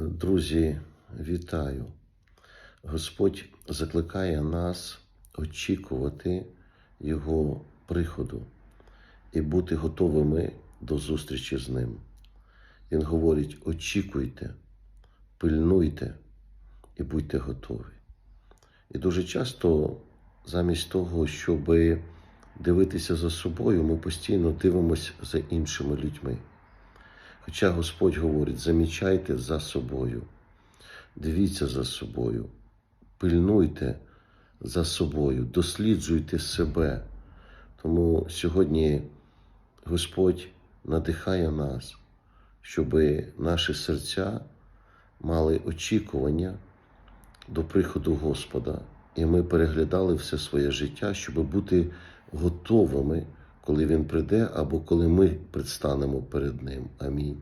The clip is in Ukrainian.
Друзі, вітаю! Господь закликає нас очікувати Його приходу і бути готовими до зустрічі з Ним. Він говорить: очікуйте, пильнуйте і будьте готові. І дуже часто, замість того, щоб дивитися за собою, ми постійно дивимося за іншими людьми. Хоча Господь говорить: замічайте за собою, дивіться за собою, пильнуйте за собою, досліджуйте себе. Тому сьогодні Господь надихає нас, щоб наші серця мали очікування до приходу Господа, і ми переглядали все своє життя, щоб бути готовими, коли Він прийде, або коли ми предстанемо перед Ним. Амінь.